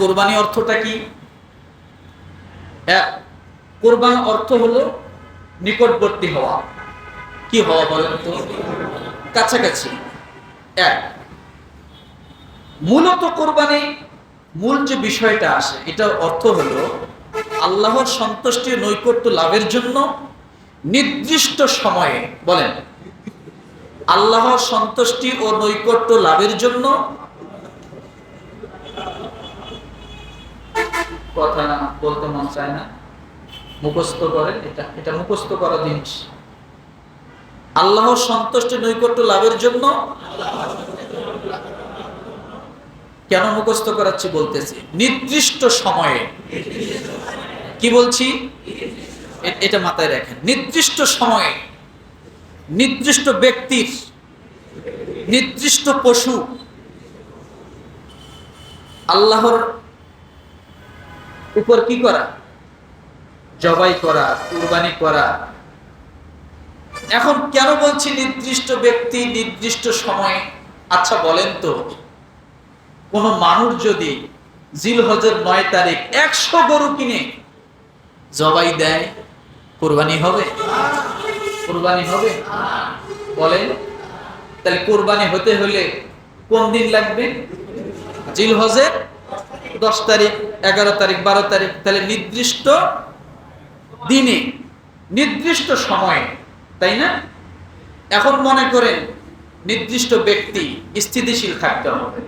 কোরবানি অর্থটা কি? কোরবান অর্থ হলো নিকটবর্তী হওয়া। কি হওয়া বলেন তো? কাছাকাছি। এক, মূলত কোরবানি মূল যে বিষয়টা আসে, এটার অর্থ হলো আল্লাহর সন্তুষ্টি নৈকট্য লাভের জন্য নির্দিষ্ট সময়ে বলেন, আল্লাহর সন্তুষ্টি ও নৈকট্য লাভের জন্য কথা বলতে মন চায় না, মুখস্থ করেন এটা এটা মুখস্থ করা জিনিস। আল্লাহর সন্তুষ্টি নৈকট্য লাভের জন্য কেন মুখস্থ করাচ্ছি বলতেছি? নির্দিষ্ট সময়ে। কি বলছি? এটা মাথায় রাখেন। নির্দিষ্ট সময়ে। নির্দিষ্ট ব্যক্তির, নির্দিষ্ট পশু। আল্লাহর উপর কি করা? জবাই করা, কুরবানি করা। এখন কেন বলছি নির্দিষ্ট ব্যক্তি, নির্দিষ্ট সময়ে? আচ্ছা বলেন তো। কোন মানুষ যদি জিলহজের নয় তারিখ একশো গরু কিনে, জবাই দেয়, কোরবানি হবে? কোরবানি হবে? বলেন। তাহলে কোরবানি হতে হলে কোন দিন লাগবে? জিলহজের দশ তারিখ। এগারো তারিখ, বারো তারিখ, তাহলে নির্দিষ্ট দিনে, নির্দিষ্ট সময়ে, তাই না? এখন মনে করেন নির্দিষ্ট ব্যক্তি স্থিতিশীল থাকতে হবে।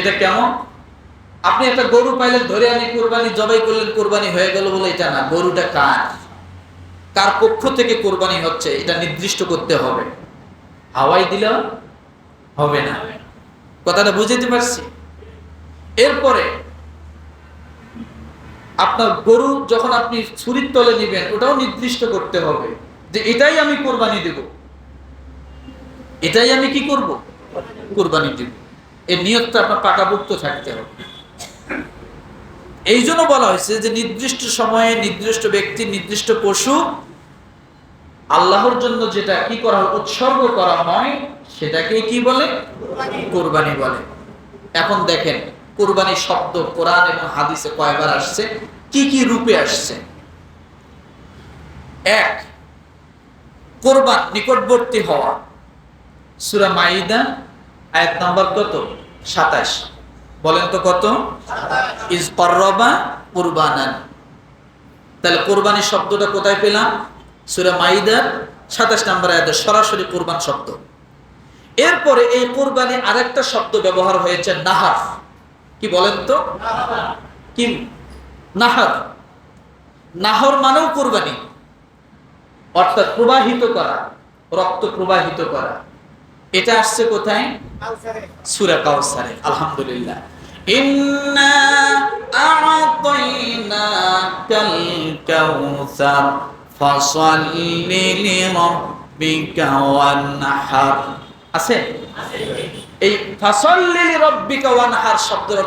এটা কেমন? আপনি একটা গরু পাইলেন, ধরে আনি, কোরবানি, জবাই করলেন, কোরবানি হয়ে গেল বলে এটা না। গরুটা কার? কার পক্ষ থেকে কোরবানি হচ্ছে, এটা নির্দিষ্ট করতে হবে। হাওয়াই দিলে হবে না। কথাটা বুঝতে পারছি? এরপরে আপনার গরু যখন আপনি ছুরির তলে নেবেন, ওটাও নির্দিষ্ট করতে হবে যে এটাই আমি কোরবানি দেব। এটাই আমি কি করব? কোরবানি দেব। এর নিয়তটা আপনার পাকাভুক্ত থাকতে হবে। এই জন্য বলা হয়েছে যে নির্দিষ্ট সময়ে নির্দিষ্ট ব্যক্তি, নির্দিষ্ট পশু আল্লাহর জন্য যেটা কি করা হয়, উৎসর্গ করা হয় সেটাকে কি বলে? কোরবানি বলে। এখন দেখেন কোরবানি শব্দ কোরআন এবং হাদিসে কয়বার আসছে? কি কি রূপে আসছে? এক কোরবান নিকটবর্তী হওয়া। সুরা মাইদা আয়াত নাম্বার কত? সাতাশ। বলেন তো কত? ইজ করবা কুরবানান। তাহলে কোরবানি শব্দটা কোথায় পেলাম? সুরা মাইদার সাতাশ নাম্বার আয়াতে সরাসরি কোরবান শব্দ। এরপরে এই কোরবানি আরেকটা শব্দ ব্যবহার হয়েছে নাহার কি বলেন তো? কি? নাহার নাহর মানেও কোরবানি। অর্থাৎ প্রবাহিত করা, রক্ত প্রবাহিত করা। এটা আসছে কোথায়? সুরা কাউসারে, আলহামদুলিল্লাহ। ইন্না আছে? এই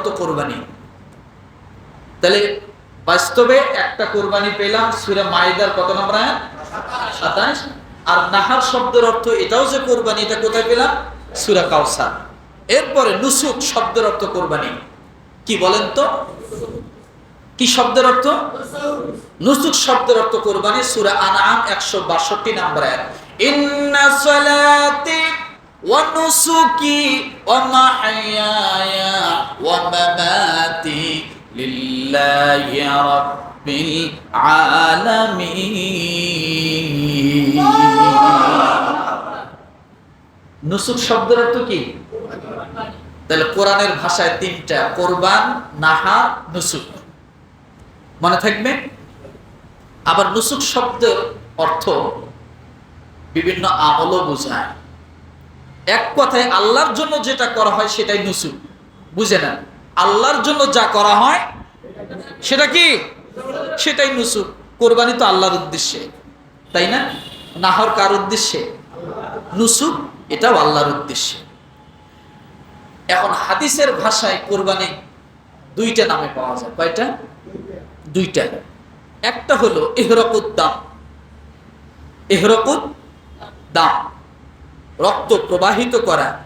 কোরবানি। তাহলে বাস্তবে একটা কোরবানি পেলাম, সূরা মাইদার কত নম্বর আয়াত? 27 আর নাহার শব্দের অর্থ এটাও যে কোরবানি, এটা কোথায় পেলাম? সূরা কাউসার এরপরে নুসুক শব্দের অর্থ কোরবানি। কি বলেন তো? কি শব্দের অর্থ? নুসুক শব্দের অর্থ কোরবানি, সূরা আনআম 162 নম্বর আয়াত। ইন্না সালাতি নুসুকি ওয়া লিল্লাহি রাব্বিল আলামিন। নুসুক শব্দের অর্থ কি? তাহলে কোরআনের ভাষায় তিনটা, কোরবান, নাহা নুসুক মনে থাকবে? আবার নুসুক শব্দের অর্থ বিভিন্ন আমলও বোঝায়। এক কথায় আল্লাহর জন্য যেটা করা হয় সেটাই নুসুক বুঝে না আল্লাহর জন্য যা করা হয়, সেটা কি? সেটাই নুসুক। কোরবানি তো আল্লাহর উদ্দেশ্যে, তাই না? নাহর কার উদ্দেশ্যে? নুসুক, এটাও আল্লাহর উদ্দেশ্যে। এখন হাদিসের ভাষায় কোরবানি দুইটা নামে পাওয়া যায়। কয়টা? দুইটা। একটা হলো এহরকুদ দাম। এহরকুদ দাম। রক্ত প্রবাহিত করা।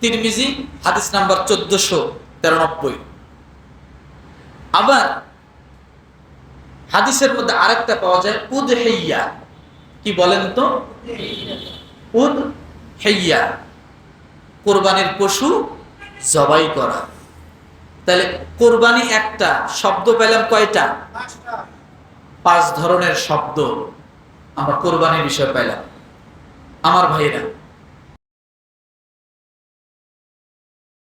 তিরমিজি, হাদিস নাম্বার চোদ্দশো। তেরানব্বই। আবার হাদিসের মধ্যে আরেকটা পাওয়া যায় উদ হেইয়া কি বলেন তো? উদ হেইয়া কোরবানির পশু জবাই করা। তাহলে কোরবানি একটা, শব্দ পেলাম কয়টা? পাঁচ ধরনের শব্দ। আমরা কোরবানির বিষয় পেলাম আমার ভাইয়েরা